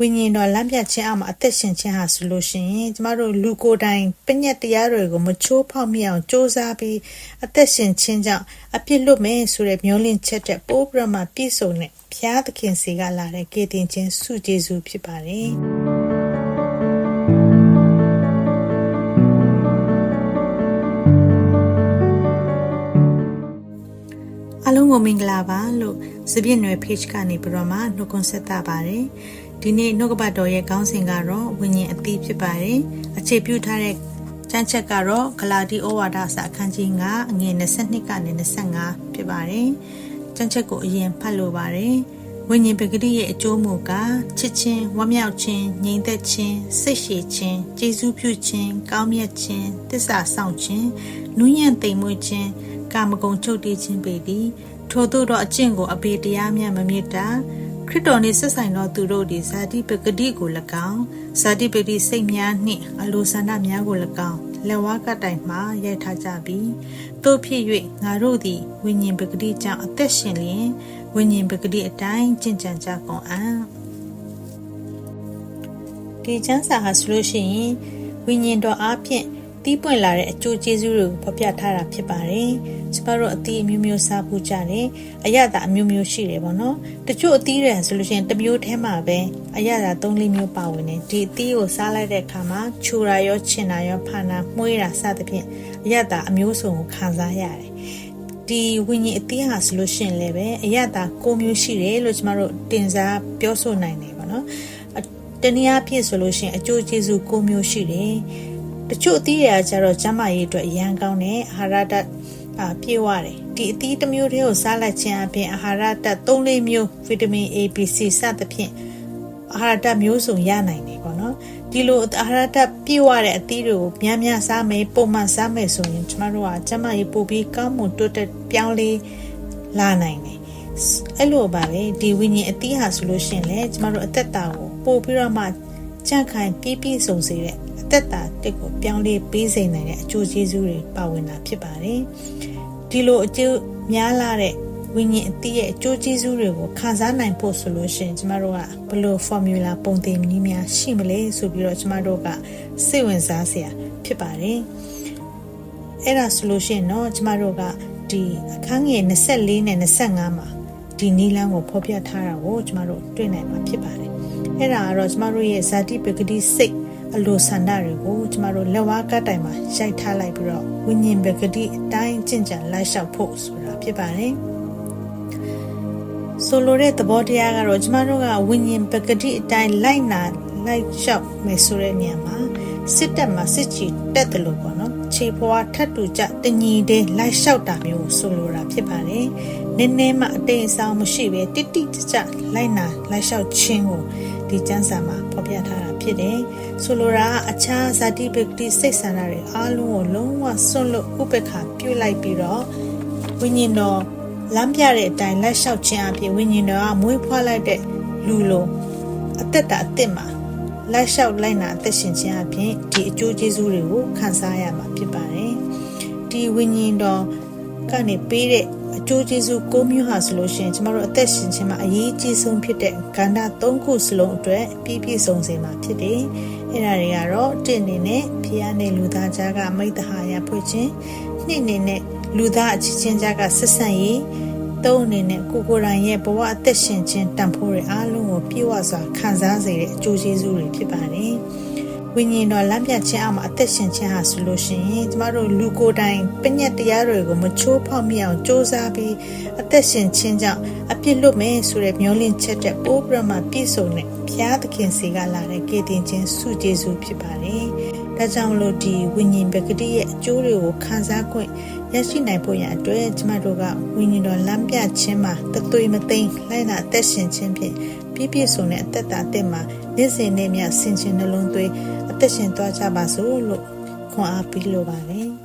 ဝိညာဉ်တော်လမ်းပြခြင်းအမှာအသက်ရှင်ခြင်းဟာဆိုလို့ရှိရင်ကျမတို့လူကိုယ်တိုင်ပညတ်တရားတွေကိုမချိုးဖောက်မိအောင်စ조사ပြီးအသက်ရှင်ခြင်းကြောင့်အပြစ်လွတ်မယ်ဆိုတဲ့မျှော်လင့်ချက်တဲ့ပိုးပြမပြည့်စုံတဲ့ဘုရားသခင်စီကလာတဲ့ကေတင်ခြင်းစုကျေးဇူးဖြစ်ပါတယ်အားလုံးကိုမင်္ဂလာပါလို့စပြည့်နွယ် page ကနေပြီးတော့မှနှုတ်ခွန်းဆက်တာပါတယ် ဒီနေ့နှုတ်ကပတ်တော်ရဲ့ခေါင်းစဉ်ကတော့ဝိညာဉ်အသီးဖြစ်ပါတယ်အခြေပြုထားတဲ့ကျမ်းချက်ကတော့ဂလာတိဩဝါဒစာအခန်းကြီး9အငယ်22ကနေ25ဖြစ်ပါတယ်ကျမ်းချက်ကိုအရင်ဖတ်လိုပါတယ်ဝိညာဉ်ပဂတိရဲ့အကျိုးမူကားချစ်ချင်းဝမ်းမြောက်ခြင်းငြိမ်သက်ခြင်းစိတ်ရှည်ခြင်းကျေးဇူးပြုခြင်းကောင်းမြတ်ခြင်းတစ္ဆာဆောင်ခြင်းနူးညံ့သိမ်မွေ့ခြင်းကာမဂုဏ်ချုပ်တည်ခြင်းပေသည်ထို့သောတော့အကျင့်ကိုအပေတရားမြတ်မမြစ်တာ ခရစ်တော်နှင့်ဆက်ဆိုင်သောသူတို့သည်ဇာတိပဂတိကို၎င်းဇာတိပဂတိစိတ်များနှင့်အလိုဆန္ဒများကို၎င်းလက်ဝါးကတိုင်မှရိုက်ထားကြပြီးတို့ဖြစ်၍ငါတို့သည်ဝိညာဉ်ပဂတိကြောင့်အသက်ရှင်လျင်ဝိညာဉ်ပဂတိအတိုင်းကျင့်ကြံကြကုန်အံ့ဒီချမ်းစာဟာဆိုလို့ရှိရင်ဝိညာဉ်တော်အားဖြင့် တီးပွင့်လာတဲ့အကျိုးကျေးဇူးတွေကိုဖော်ပြထားတာဖြစ်ပါတယ်။ကျမတို့အသီးအမျိုးမျိုးစားဖို့ကြတယ်။အရသာအမျိုးမျိုးရှိတယ်ပေါ့နော်။တချို့အသီးတွေဆိုလို့ရှိရင်တစ်မျိုးထဲမှာပဲအရသာ၃လေးမျိုးပါဝင်တယ်။ဒီအသီးကိုစားလိုက်တဲ့အခါမှာချူတာရောချင်တာရောဖာနာမှုေးတာစသဖြင့်အရသာအမျိုးစုံကိုခံစားရတယ်။ဒီဝိညာဉ်အသီးဟာဆိုလို့ရှိရင်လည်းပဲအရသာ၉မျိုးရှိတယ်လို့ကျမတို့တင်စားပြောဆိုနိုင်တယ်ပေါ့နော်။တနည်းအားဖြင့်ဆိုလို့ရှိရင်အကျိုးကျေးဇူး၉မျိုးရှိတယ်။တ ချို့အသီးတွေကကျတော့ကျန်းမာရေးအတွက်အရန်ကောင်းတယ်အာဟာရဓာတ်အာပြည့်ဝတယ်ဒီအသီးတစ်မျိုးတည်းကိုစားလိုက်ခြင်းအပြင်အာဟာရဓာတ်၃၄မျိုးဗီတာမင် A B C စသဖြင့်အာဟာရဓာတ်မျိုးစုံရနိုင်တယ်ပေါ့နော်ဒီလိုအာဟာရဓာတ်ပြည့်ဝတဲ့အသီးတွေကိုများများစားမယ်ပုံမှန်စားမယ်ဆိုရင်ကျမတို့ကကျန်းမာရေးပိုပြီးကောင်းမွန်တိုးတက်ပြောင်းလဲလာနိုင်တယ်အဲ့လိုပါလေဒီဝိညာဉ်အသီးဟာဆိုလို့ရှိရင်လေကျမတို့အသက်တာကိုပို့ပြီးတော့မှကြန့်ခိုင်ပြည့်ပြည့်စုံစေတဲ့ အသက်တာတစ်ကိုပြောင်းလဲပေးစေနိုင်တဲ့အကျိုးကျေးဇူးတွေပါဝင်တာဖြစ်ပါတယ်ဒီလိုအကျိုးများလာတဲ့ဝိညာဉ်အသီးရဲ့အကျိုးကျေးဇူးတွေကိုခံစားနိုင်ဖို့ဆိုလို့ရှိရင်ကျမတို့ကဘယ်လို formula ပုံသင်နည်းများရှိမလဲဆိုပြီးတော့ကျမတို့ကစိတ်ဝင်စားစရာဖြစ်ပါတယ်အဲ့ဒါဆိုလို့ရှိရင်တော့ကျမတို့ကဒီအခန်းငယ်24နဲ့25မှာဒီနီလန်းကိုဖော်ပြထားတာကိုကျမတို့တွေ့နိုင်မှာဖြစ်ပါတယ်အဲ့ဒါကတော့ကျမတို့ရဲ့ဇာတိပဂတိစိတ် အလိုဆန္ဒတွေကိုကျမတို့လက်ဝါးကတိုင်မှာရိုက်ထားလိုက်ပြီးတော့ဝိညာဉ်ပဂတိအတိုင်းကျင့်ကြံလိုက်လျှောက်ဖို့ဆိုတာဖြစ်ပါတယ်ဆိုလိုတဲ့သဘောတရားကတော့ကျမတို့ကဝိညာဉ်ပဂတိအတိုင်းလိုက်နာလိုက်လျှောက်မယ်ဆိုတဲ့နေရာမှာစစ်တပ်မှာစစ်ချီတက်တယ်လို့ပေါ့နော်ခြေဖွားထတ်တူကြတညီတဲ့လိုက်လျှောက်တာမျိုးဆိုလိုတာဖြစ်ပါတယ်နည်းနည်းမှအတိတ်အဆောင်မရှိပဲတိတိကျကျလိုက်နာလိုက်လျှောက်ခြင်းကို ဒီကျမ်းစာမှာဖော်ပြထားတာဖြစ်တယ်ဆိုလိုတာအခြားဇာတိပဂတိစိတ်ဆန္ဒတွေအားလုံးကိုလုံးဝစွန့်လွတ်ဥပ္ပခါပြုလိုက်ပြီးတော့ဝိညာဉ်တော်လမ်းပြတဲ့အတိုင်းလက်လျှောက်ခြင်းအပြင်ဝိညာဉ်တော်ကမွေးဖွားလိုက်တဲ့လူလိုအသက်တာအသက်မှာလက်လျှောက်လိုက်နာအသက်ရှင်ခြင်းအပြင်ဒီအကျိုးကျေးဇူးတွေကိုခံစားရမှာဖြစ်ပါတယ်ဒီဝိညာဉ်တော်ကနေပေးတဲ့အ ကျိုးကျေးဇူး၉မျိုးဟာဆိုလို့ရှိရင်ကျမတို့အသက်ရှင်ခြင်းမှာအရေးကြီးဆုံးဖြစ်တဲ့ကဏ္ဍ၃ခုစလုံးအတွက်ပြည့်ပြည့်စုံစေမှာဖြစ်တယ်။အဲ့ဒါတွေကတော့တင့်နေနဲ့ဖျားနဲ့လူသားကြားကမိတ္တဟာရဖွင့်ခြင်းနှစ်နေနဲ့လူသားအချင်းချင်းကြားကဆက်ဆံရေးသုံးအနေနဲ့ကိုကိုယ်တိုင်ရဲ့ဘဝအသက်ရှင်ခြင်းတန်ဖိုးတွေအားလုံးကိုပြည့်ဝစွာခံစားစေတဲ့အကျိုးကျေးဇူးတွေဖြစ်ပါတယ်။ ဝိညာဉ်တော်လမ်းပြခြင်းအောက်မှာအသက်ရှင်ခြင်းဟာဆိုလို့ရှိရင်ကျမတို့လူကိုယ်တိုင်ပညတ်တရားတွေကိုမချိုးဖောက်မိအောင်စ조사ပြီးအသက်ရှင်ခြင်းကြောင့်အပြစ်လွတ်မယ်ဆိုတဲ့မျှော်လင့်ချက်တဲ့ပိုးပြမပြည့်စုံတဲ့ဘုရားသခင်စီကလာတဲ့ကေတင်ခြင်းစုကျေစုဖြစ်ပါတယ်။ဒါကြောင့်မလို့ဒီဝိညာဉ်ပကတိရဲ့အကျိုးတွေကိုခံစားခွင့်ရရှိနိုင်ဖို့ရန်အတွက်ကျမတို့ကဝိညာဉ်တော်လမ်းပြခြင်းမှာတသွေမသိမ်းလှိုင်းတာအသက်ရှင်ခြင်းဖြင့် ပြည့်ပြည့်စုံတဲ့အသက်တာအသက်မှာနေ့စဉ်နေ့မြဆင်ခြင်နှလုံးသွေးအသက်ရှင်သွားကြပါစို့လို့ခွန်အားပေးလိုပါတယ်